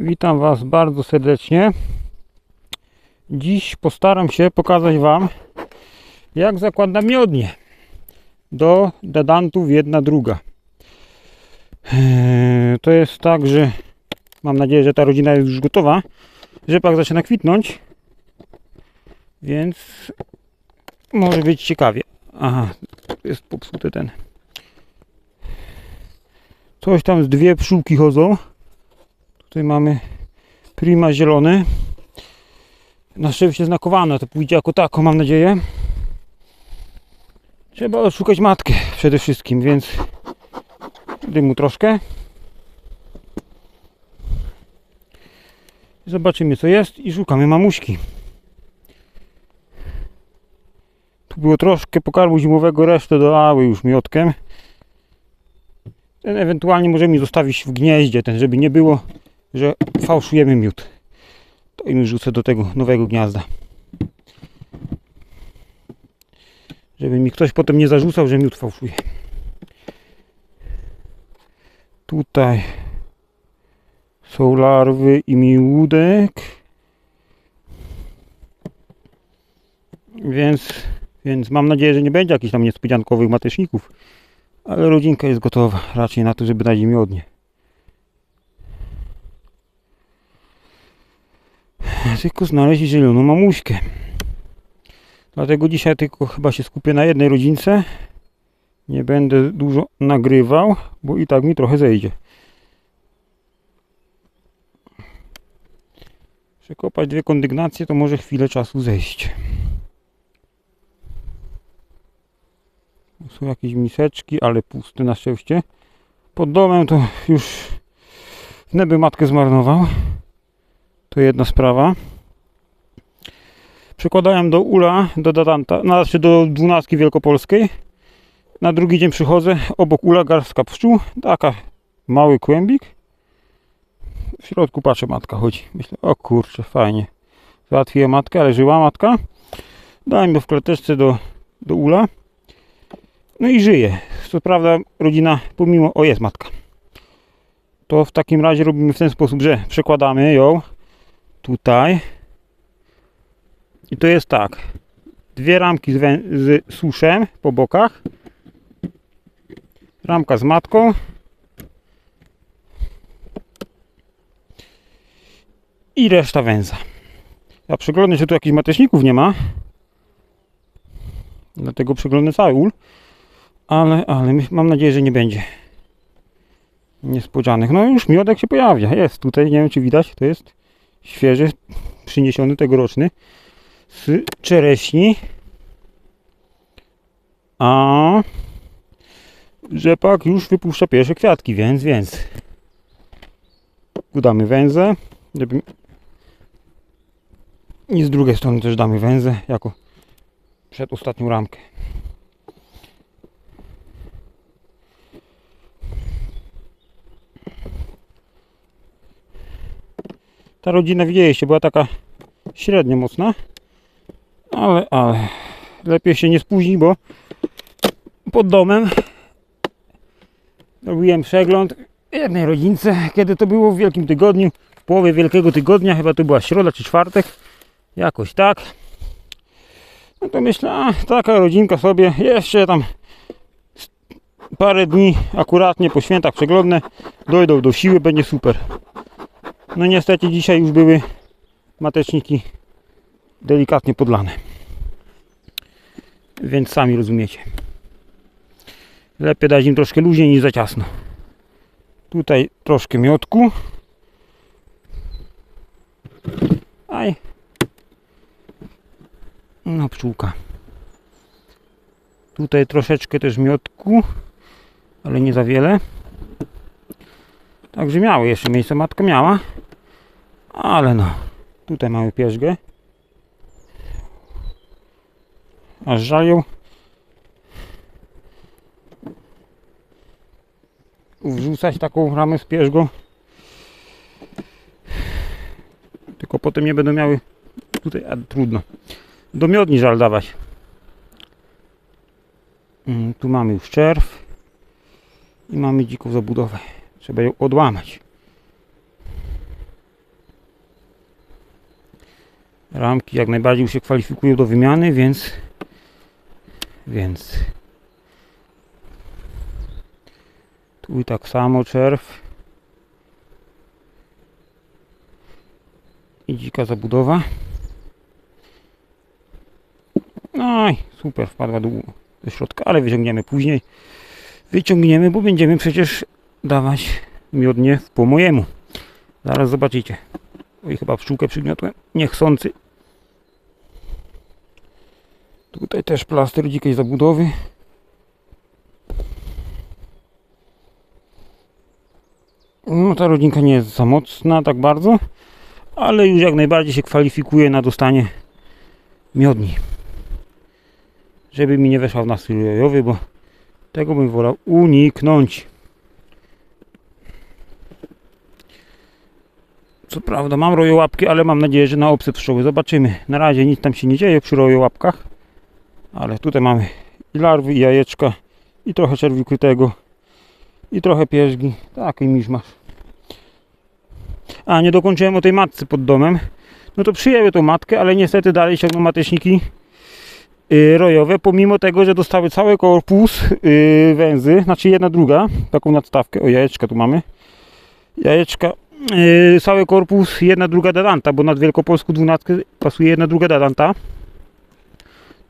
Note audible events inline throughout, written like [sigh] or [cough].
Witam Was bardzo serdecznie. Dziś postaram się pokazać Wam, jak zakładam miodnie do dadantów jedna druga. Eee, To jest tak, że mam nadzieję, że ta rodzina jest już gotowa. Rzepak zaczyna kwitnąć, więc może być ciekawie. Aha, jest popsuty ten. Coś tam z dwie pszczółki chodzą. Tutaj mamy prima zielony. Na szczęście znakowane, to pójdzie jako tako, mam nadzieję. Trzeba odszukać matkę przede wszystkim, więc dymu troszkę. Zobaczymy co jest i szukamy mamuśki. Tu było troszkę pokarmu zimowego, resztę dolały już miotkiem. Ten ewentualnie możemy zostawić w gnieździe, ten, żeby nie było, że fałszujemy miód. To im rzucę do tego nowego gniazda. Żeby mi ktoś potem nie zarzucał, że miód fałszuje. Tutaj są larwy i miłudek. Więc, więc mam nadzieję, że nie będzie jakichś tam niespodziankowych mateczników. Ale rodzinka jest gotowa raczej na to, żeby dać im miodnie. Tylko znaleźć zieloną mamuśkę. Dlatego dzisiaj tylko chyba się skupię na jednej rodzince. Nie będę dużo nagrywał, bo i tak mi trochę zejdzie. Przekopać dwie kondygnacje to może chwilę czasu zejść. Są jakieś miseczki, ale puste na szczęście. Pod domem to już neby matkę zmarnował. To jedna sprawa. Przekładałem do ula, do datanta, znaczy do dwunastki wielkopolskiej. Na drugi dzień przychodzę, obok ula garstka pszczół, taka mały kłębik. W środku patrzę, matka chodzi. Myślę, o kurczę, fajnie. Załatwiłem matkę, ale żyła matka. Dałem go w klateczce do, do ula. No i żyje. Co prawda rodzina pomimo... O, jest matka. To w takim razie robimy w ten sposób, że przekładamy ją tutaj. I to jest tak. Dwie ramki z, z suszem po bokach. Ramka z matką. I reszta węza. Ja przeglądam, czy tu jakichś mateczników nie ma. Dlatego przeglądam cały ul ale, ale mam nadzieję, że nie będzie niespodzianek. No już miodek się pojawia, jest tutaj, nie wiem czy widać, to jest świeży, przyniesiony tegoroczny z czereśni. A rzepak już wypuszcza pierwsze kwiatki, więc, więc udamy węzę, żeby i z drugiej strony też damy węzę jako przedostatnią ramkę. Ta rodzina się, była taka średnio mocna, ale, ale lepiej się nie spóźni, bo pod domem robiłem przegląd jednej rodzince, kiedy to było w Wielkim Tygodniu, w połowie Wielkiego Tygodnia, chyba to była środa czy czwartek, jakoś tak. No to myślę, a taka rodzinka sobie jeszcze tam parę dni akuratnie po świętach przeglądne, dojdą do siły, będzie super. No niestety dzisiaj już były mateczniki delikatnie podlane. Więc sami rozumiecie. Lepiej dać im troszkę luźniej niż za ciasno. Tutaj troszkę miotku. Aj. No pszczółka. Tutaj troszeczkę też miotku, ale nie za wiele. Także miały jeszcze miejsce, matka miała. Ale no, tutaj mamy pierzgę. Aż żal ją. Wrzucać taką ramę z pierzgą. Tylko potem nie będą miały tutaj, a trudno. Do miodni żal dawać. Mm, Tu mamy już czerw i mamy dziką zabudowę. Trzeba ją odłamać. Ramki jak najbardziej się kwalifikują do wymiany, więc więc tu tak samo czerw i dzika zabudowa. No super, wpadła do, do środka, ale wyciągniemy później. Wyciągniemy, bo będziemy przecież dawać miodnie po mojemu. Zaraz zobaczycie. Oj, chyba pszczółkę przygniotłem. Niechcący. Tutaj też plaster dzikiej zabudowy. No ta rodzinka nie jest za mocna tak bardzo, ale już jak najbardziej się kwalifikuje na dostanie miodni. Żeby mi nie weszła w nastrój jojowy, bo tego bym wolał uniknąć. Co prawda mam rojołapki, ale mam nadzieję, że na obce pszczoły. Zobaczymy. Na razie nic tam się nie dzieje przy rojołapkach. Ale tutaj mamy i larwy, i jajeczka, i trochę czerwi krytego, i trochę pierzgi. Taki miszmasz. A, nie dokończyłem o tej matce pod domem. No to przyjęły tą matkę, ale niestety dalej ciągną mateczniki yy, rojowe, pomimo tego, że dostały cały korpus yy, węzy, znaczy jedna druga, taką nadstawkę, o jajeczka tu mamy, jajeczka, yy, cały korpus, jedna druga dadanta, bo nad Wielkopolsku 12 pasuje jedna druga dadanta,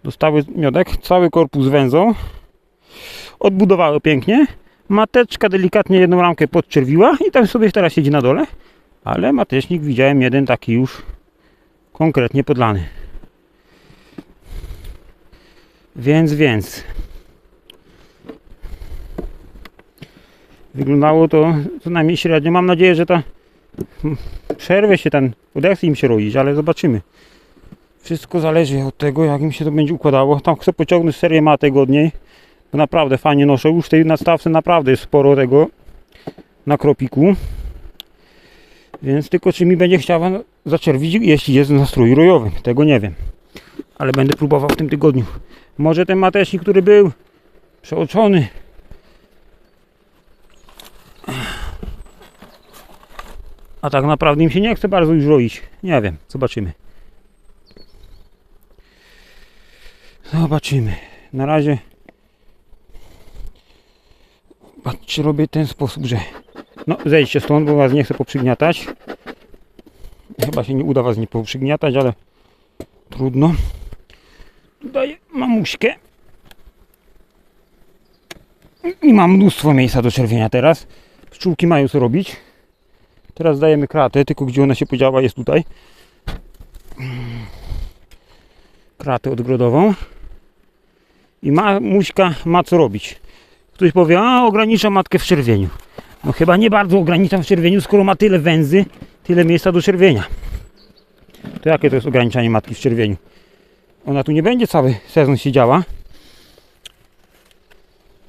dostały miodek, cały korpus węzą, odbudowały pięknie, mateczka delikatnie jedną ramkę podczerwiła i tam sobie teraz siedzi na dole, ale matecznik widziałem jeden taki już konkretnie podlany. Więc, więc. Wyglądało to co najmniej średnio. Mam nadzieję, że ta przerwę się ten, odechce im się roić, ale zobaczymy. Wszystko zależy od tego, jak im się to będzie układało. Tam chcę pociągnąć serię matek od niej, bo naprawdę fajnie noszę. Już w tej nadstawce naprawdę jest sporo tego na kropiku. Więc tylko czy mi będzie chciała zaczerwić, jeśli jest w nastroju rojowym. Tego nie wiem. Ale będę próbował w tym tygodniu. Może ten matecznik, który był przeoczony. A tak naprawdę im się nie chce bardzo już roić. Nie wiem, zobaczymy. Zobaczymy. Na razie patrzcie, robię w ten sposób, że no zejdźcie stąd, bo was nie chcę poprzygniatać. Chyba się nie uda was nie poprzygniatać, ale trudno. Daję mamuśkę. I mam mnóstwo miejsca do czerwienia teraz. Pszczółki mają co robić. Teraz dajemy kratę, tylko gdzie ona się podziała jest tutaj. Kratę odgrodową. I mamuśka ma co robić. Ktoś powie, a ogranicza matkę w czerwieniu. No chyba nie bardzo ograniczam w czerwieniu, skoro ma tyle węzy, tyle miejsca do czerwienia. To jakie to jest ograniczanie matki w czerwieniu? Ona tu nie będzie cały sezon siedziała.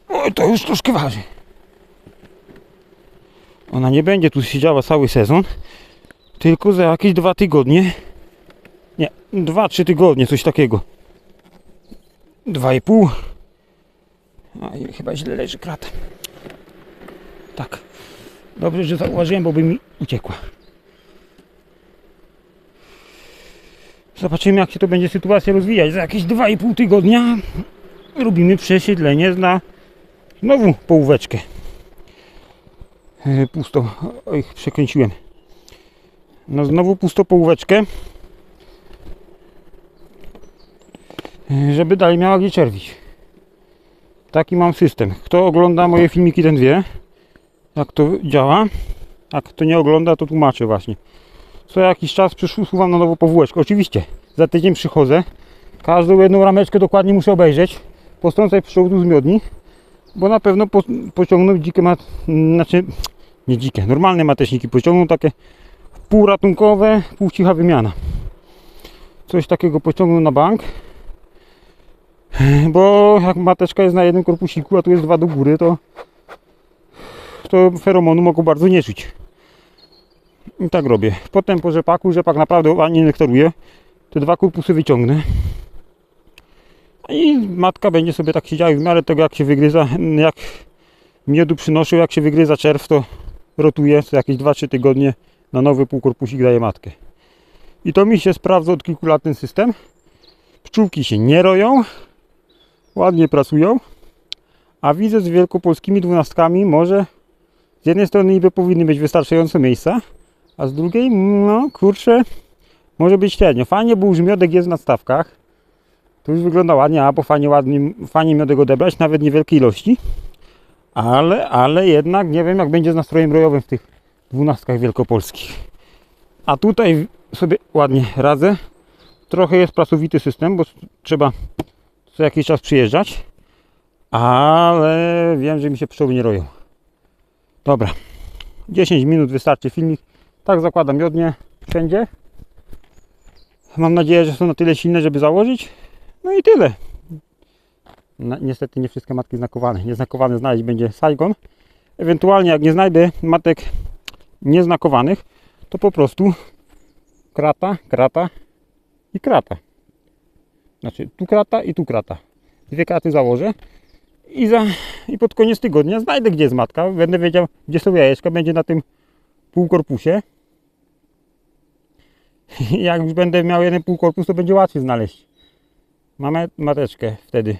Oj, to już troszkę waży. Ona nie będzie tu siedziała cały sezon, tylko za jakieś dwa tygodnie. Nie, dwa, trzy tygodnie, coś takiego. Dwa i pół. A i chyba źle leży krata. Tak. Dobrze, że zauważyłem, bo by mi uciekła. Zobaczymy, jak się to będzie sytuacja rozwijać. Za jakieś 2,5 tygodnia robimy przesiedlenie na znowu połóweczkę. E, Pusto. Oj, przekręciłem. Na znowu pusto połóweczkę. E, Żeby dalej miała gdzie czerwić. Taki mam system. Kto ogląda moje filmiki, ten wie, jak to działa. A kto nie ogląda, to tłumaczę właśnie. Co jakiś czas przyszłam na nową powółeczkę. Oczywiście, za tydzień przychodzę. Każdą jedną rameczkę dokładnie muszę obejrzeć. Postrącać pszczół z miodni. Bo na pewno po, pociągną dzikie mat... Znaczy, nie dzikie, normalne mateczniki pociągną takie półratunkowe, półcicha wymiana. Coś takiego pociągną na bank. Bo jak mateczka jest na jednym korpusiku, a tu jest dwa do góry, to to feromonu mogą bardzo nie czuć. I tak robię. Potem po rzepaku, rzepak naprawdę ładnie nektaruje. Te dwa korpusy wyciągnę. I matka będzie sobie tak siedziała i w miarę tego jak się wygryza, jak miodu przynoszę, jak się wygryza czerw, to rotuje co jakieś 2-3 tygodnie na nowy półkorpusik daje matkę. I to mi się sprawdza od kilku lat ten system. Pszczółki się nie roją, ładnie pracują, a widzę z wielkopolskimi dwunastkami może z jednej strony niby powinny być wystarczająco miejsca, a z drugiej, no kurczę, może być średnio. Fajnie, bo już miodek jest na stawkach. Już wygląda ładnie, a bo fajnie, ładnie, fajnie miodek odebrać, nawet niewielkie ilości. Ale, ale jednak nie wiem jak będzie z nastrojem rojowym w tych dwunastkach wielkopolskich. A tutaj sobie ładnie radzę. Trochę jest pracowity system, bo trzeba co jakiś czas przyjeżdżać. Ale wiem, że mi się pszczoły nie roją. Dobra. 10 minut wystarczy filmik. Tak zakładam miodnie wszędzie. Mam nadzieję, że są na tyle silne, żeby założyć. No i tyle. Niestety nie wszystkie matki znakowane. Nieznakowane znaleźć będzie Saigon. Ewentualnie jak nie znajdę matek nieznakowanych, to po prostu krata, krata i krata. Znaczy tu krata i tu krata. Dwie kraty założę i, za, i pod koniec tygodnia znajdę gdzie jest matka. Będę wiedział gdzie są jajeczka. Będzie na tym półkorpusie. [laughs] Jak już będę miał jeden półkorpus, to będzie łatwiej znaleźć. Mamy mateczkę wtedy.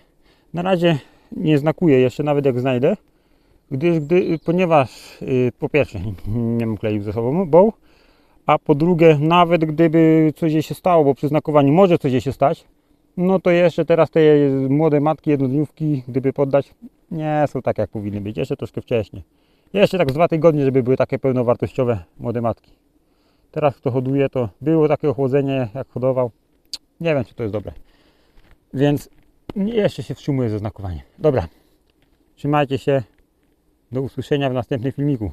Na razie nie znakuję jeszcze, nawet jak znajdę, gdyż, gdy, ponieważ y, po pierwsze [laughs] nie mam kleju ze sobą, bo, a po drugie, nawet gdyby coś się stało, bo przy znakowaniu może coś się stać, no to jeszcze teraz te młode matki, jednodniówki, gdyby poddać, nie są tak jak powinny być, jeszcze troszkę wcześniej. Jeszcze tak z dwa tygodnie, żeby były takie pełnowartościowe młode matki. Teraz kto hoduje, to było takie ochłodzenie, jak hodował. Nie wiem, czy to jest dobre. Więc jeszcze się wstrzymuję ze znakowaniem. Dobra. Trzymajcie się. Do usłyszenia w następnym filmiku.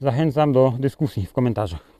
Zachęcam do dyskusji w komentarzach.